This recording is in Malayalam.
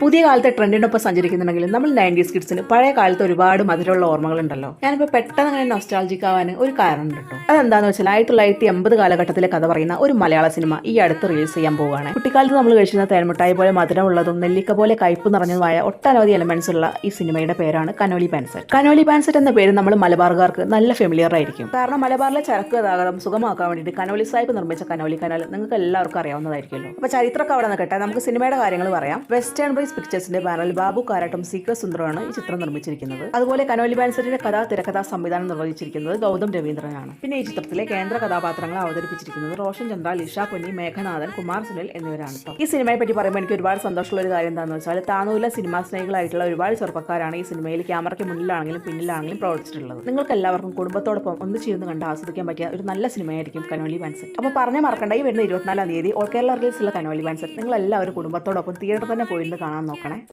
പുതിയ കാലത്തെ ട്രെൻഡിനൊപ്പം സഞ്ചരിക്കുന്നുണ്ടെങ്കിലും നമ്മൾ നയന്റീസ് കിഡ്സിന് പഴയ കാലത്ത് ഒരുപാട് മധുരമുള്ള ഓർമ്മകളുണ്ടല്ലോ. ഞാനിപ്പോൾ പെട്ടെന്ന് അങ്ങനെ നൊസ്റ്റാൾജിക് ആവാൻ ഒരു കാരണം കേട്ടോ. അതെന്താണെന്ന് വെച്ചാൽ ആയിരത്തി തൊള്ളായിരത്തി എൺപത് കാലഘട്ടത്തിലെ കഥ പറയുന്ന ഒരു മലയാള സിനിമ ഈ അടുത്ത് റിലീസ് ചെയ്യാൻ പോവുകയാണ്. കുട്ടിക്കാലത്ത് നമ്മൾ കഴിച്ചിരുന്ന തേൻമുട്ടായി പോലെ മധുരമുള്ളതും നെല്ലിക്ക പോലെ കയ്പ് നിറഞ്ഞതുമായ ഒട്ടനവധി എലമെന്റ്സ് ഉള്ള ഈ സിനിമയുടെ പേരാണ് കനോലി പാൻസെറ്റ്. കനോലി പാൻസെറ്റ് എന്ന പേര് നമ്മൾ മലബാർകാർക്ക് നല്ല ഫെമിലിയർ ആയിരിക്കും. കാരണം മലബാറിലെ ചരക്ക് ഗതാഗതം സുഗമാക്കാൻ വേണ്ടിയിട്ട് കനോലി സാഹിബ് നിർമ്മിച്ച കനോലി കനാൽ നിങ്ങൾക്ക് എല്ലാവർക്കും അറിയാവുന്നതായിരിക്കുമല്ലോ. അപ്പോൾ ചരിത്രമൊക്കെ അവിടെ നിൽക്കട്ടെ നമുക്ക് സിനിമയുടെ കാര്യങ്ങൾ പറയാം. വെസ്റ്റേൺ ബ്രൈസ് പിക്ചേഴ്സിന്റെ ബാനറിൽ ബാബു കാരാട്ടും കെ സുന്ദരമാണ് ഈ ചിത്രം നിർമ്മിച്ചിരിക്കുന്നത്. അതുപോലെ കനോലി ബാൻസറിന്റെ കഥാ തിരക്കഥാ സംവിധാനം നിർവഹിച്ചിരിക്കുന്നത് ഗൗതം രവീന്ദ്രനാണ്. പിന്നെ ഈ ചിത്രത്തിലെ കേന്ദ്ര കഥാപാത്രങ്ങൾ അവതരിപ്പിച്ചിരിക്കുന്നത് റോഷൻ ചന്ദ്ര ലിഷ പൊന്നി മേഘനാഥൻ കുമാർ സുനിൽ എന്നിവരാണ് ഈ സിനിമയെ പറ്റി പറയുമ്പോൾ എനിക്ക് ഒരുപാട് സന്തോഷമുള്ള ഒരു കാര്യം എന്താണെന്ന് വെച്ചാൽ താനൂരിലെ സിനിമാ സ്നേഹികളായിട്ടുള്ള ഒരുപാട് ചെറുപ്പക്കാരാണ് ഈ സിനിമയിൽ ക്യാമറയ്ക്ക് മുന്നിലാണെങ്കിലും പിന്നിലാണെങ്കിലും പ്രവർത്തിച്ചിട്ടുള്ളത്. നിങ്ങൾക്ക് എല്ലാവർക്കും കുടുംബത്തോടൊപ്പം ഒന്ന് ചെയ്യുന്ന കണ്ട് ആസ്വദിക്കാൻ പറ്റിയ ഒരു നല്ല സിനിമയായിരിക്കും കനോലി ബാൻസെറ്റ്. അപ്പോൾ പറഞ്ഞ മറക്കണ്ട ഈ വരുന്ന ഇരുപത്തിനാലാം തീയതി ഓൾ കേരള റിലീസുള്ള കനോലി ബാൻസെറ്റ്. നിങ്ങൾ എല്ലാവരും കുടുംബത്തോടൊപ്പം തിയേറ്ററിൽ തന്നെ പോയിരുന്ന് കാണാൻ നോക്കണേ.